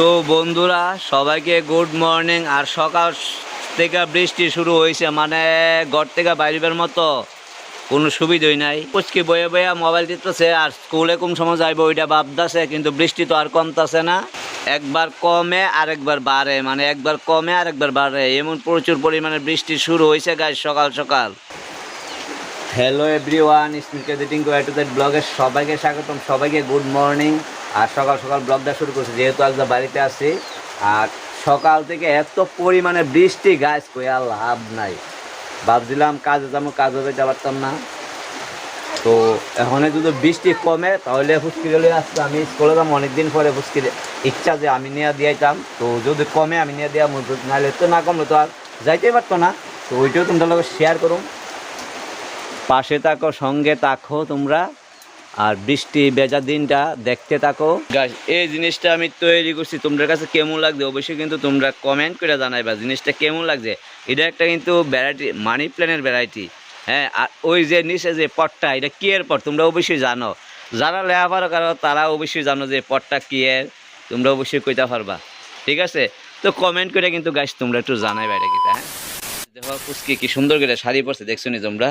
তো বন্ধুরা, সবাইকে গুড মর্নিং আর সকাল থেকে বৃষ্টি শুরু হয়েছে মানে ঘর থেকে বাইরের মতো। কোনো সুবিধাই নাই। পুচকি বয়ে বয়ে মোবাইল টিপতেছে আর স্কুলে কোন সময় যাইবো ওইটা ভাবতেছে, কিন্তু বৃষ্টি তো আর কমতেছে না। একবার কমে আর একবার বাড়ে মানে একবার কমে আর একবার বাড়ে। এমন প্রচুর পরিমাণে বৃষ্টি শুরু হয়েছে গাছ সকাল সকাল। হ্যালো এভরিওয়ান স্মিক এডিটিং টু দ্যাট ব্লগের সবাইকে স্বাগতম, সবাইকে গুড মর্নিং আর সকাল সকাল ব্লগটা শুরু করছি, যেহেতু আজ বাড়িতে আছি। আর সকাল থেকে এত পরিমাণে বৃষ্টি গাছ কই লাভ নাই। ভাবছিলাম কাজে যাব, কাজে যেতে পারতাম না। তো এখন যদি বৃষ্টি কমে, তাহলে ফুচকি গেলে আসতে আমি স্কুলে যাব, অনেকদিন পরে ফুচকির ইচ্ছা যে আমি নিয়ে দিয়েছিলাম তো যদি কমে, আমি নিয়ে দেওয়া মজুদ নাহলে তো না কমলে তো আর যাইতেই পারতো না। তো ওইটাও লোক শেয়ার করুন পাশে থাকো, সঙ্গে থাকো তোমরা। আর বৃষ্টি বেজা দিনটা দেখতে থাকো। গাছ এই জিনিসটা আমি তৈরি করছি। তোমাদের কাছে কেমন লাগছে অবশ্যই কিন্তু তোমরা কমেন্ট করে জানাইবা জিনিসটা কেমন লাগছে। এটা একটা কিন্তু ভ্যারাইটি মানি প্ল্যানের ভ্যারাইটি হ্যাঁ আর ওই যে নিচে যে পটটা, এটা কি এর পট? তোমরা অবশ্যই জানো। যারা লেখাপড়া করো, তারা অবশ্যই জানো যে পটটা কি এর। তোমরা অবশ্যই কইতে পারবা। ঠিক আছে? তো কমেন্ট করে কিন্তু গাছ তোমরা একটু জানাইবা এটা কিটা হ্যাঁ? দেখো ফুচকি কি সুন্দর করে শাড়ি পরছে দেখছ নি তোমরা?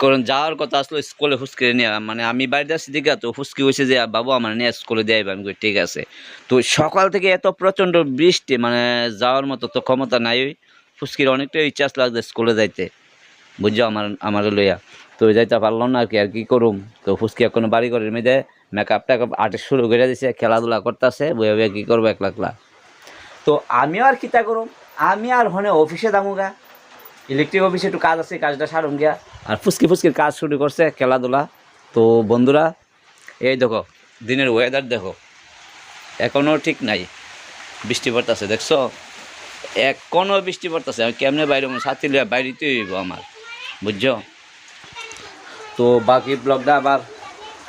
কারণ যাওয়ার কথা আসলো স্কুলে ফুসকি নিয়ে মানে আমি বাড়িতে আসছি দিকে তো ফুসকি হয়েছে যে, বাবু, আমার নিয়ে স্কুলে দিয়ে আমি ঠিক আছে। তো সকাল থেকে এত প্রচণ্ড বৃষ্টি মানে যাওয়ার মতো তো ক্ষমতা নাই। ফুসকির অনেকটা ইচ্ছা আজকে স্কুলে যাইতে। বুঝছ? আমার আমার লইয়া। তো যাইতে পারলাম না আর কি আর কি করুম? তো ফুসকি এখনও বাড়ি করে মেয়েদের মেকআপ টেকআপ আর্টিস্ট শুরু করে দিছে, খেলাধুলা করতেছে, বইয়া বইয়া কী করব, একলা একলা। তো আমিও আর কিতা করুম? আমি আর হনে অফিসে দামুগা ইলেকট্রিক অফিসে একটু কাজ আছে কাজটা সারুম গিয়া। আর ফুসকি ফুসকির কাজ শুরু করছে খেলাধুলা। তো বন্ধুরা এই দেখো দিনের ওয়েদার দেখো। এখনও ঠিক নাই। বৃষ্টি পড়তেছে দেখছ? এখনও বৃষ্টি পড়তেছে। আমি কেমনে বাইরে সাথী লিয়া বাইরেতে হইব আমার বুঝছ? তো বাকি ব্লগটা আবার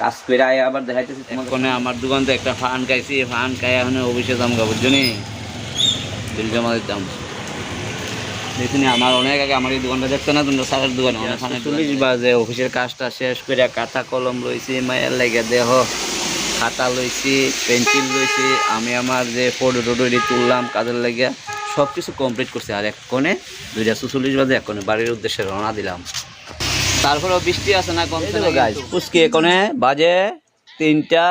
কাজ করে আয় আবার দেখাইতেছি তোমার আমার দোকান থেকে একটা ফান খাইছি ফান খাই এখন অফিসে দাম গা বুঝছ নি? বিল জমা দিতাম। দেখুন আমার অনেক আগে আমার এই দোকানটা দেখতো না তোমরা সারের দোকানে ওখানে চল্লিশ বাজে অফিসের কাজটা শেষ করে খাতা কলম লইছি মায়ের লেগে দেহ খাতা লইছি পেন্সিল লইছি আমি আমার যে ফটো টোটো এটি তুললাম কাজের লেগে সব কিছু কমপ্লিট করছি। আর এক কোণে দুইটা চুচল্লিশ বাজে এক কোণে বাড়ির উদ্দেশ্যে রওনা দিলাম। তারপরেও বৃষ্টি আছে না কমছে না গাছ পুচকি এখানে বাজে তিনটা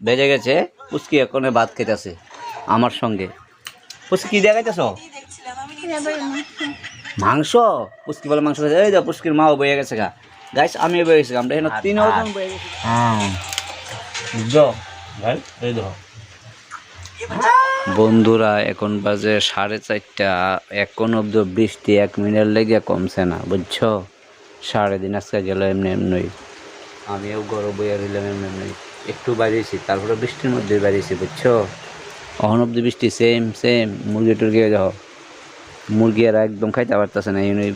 বেজে গেছে পুচকি এখানে ভাত খেতেছে আমার সঙ্গে। পুচকি দেখাইতেছ? মাংস? পুচকি বলে মাংস এই তো পুচকির মাও বয়ে গেছে গা। গাইস আমি বয়ে গেছি আমরা এখানে তিন জন বয়ে গেছি ভাই এই দেখো বন্ধুরা এখন বাজে সাড়ে চারটা। এখন অব্দি বৃষ্টি এক মিনিট লেগে কমছে না বুঝছ? সাড়ে দিন আজকে গেল এমনি এমনি। আমিও গরম বইয়া রইলাম এমনি এমনি। একটু বাড়িয়েছি তারপরে বৃষ্টির মধ্যে বাড়িয়েছি বুঝছ? অহন অব্দি বৃষ্টি সেম সেম মুরগি টুরগি যাও মুরগি আর একদম খাইতে পারতেছে না এখানে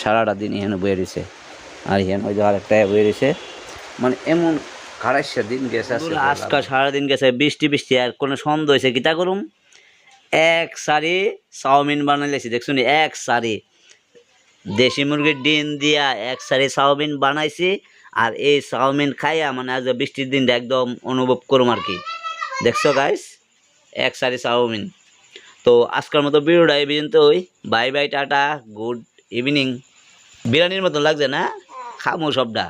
সারাটা দিন এখানে বয়ে রয়েছে। আর এখানে ওই যে আরেকটা বয়ে রয়েছে। মানে এমন আড়াইশো দিন গেছে আজকাল সারাদিন গেছে, বৃষ্টি বৃষ্টি, আর কোনো সন্দেহ হয়েছে কিতা করুম? এক সারি চাউমিন বানাইলেছি দেখছুন এক সারি। দেশি মুরগির ডিম দিয়া এক সারি চাউমিন বানাইছি, আর এই চাউমিন খাইয়া মানে আজ বৃষ্টির দিনটা একদম অনুভব করুম আর কি। দেখছ গাইস এক সারি চাউমিন। তো আজকের মতো ভিডিওটা এই পর্যন্ত ওই bye bye tata good evening. বিরিয়ানির মতো লাগছে না? খামো সবটা।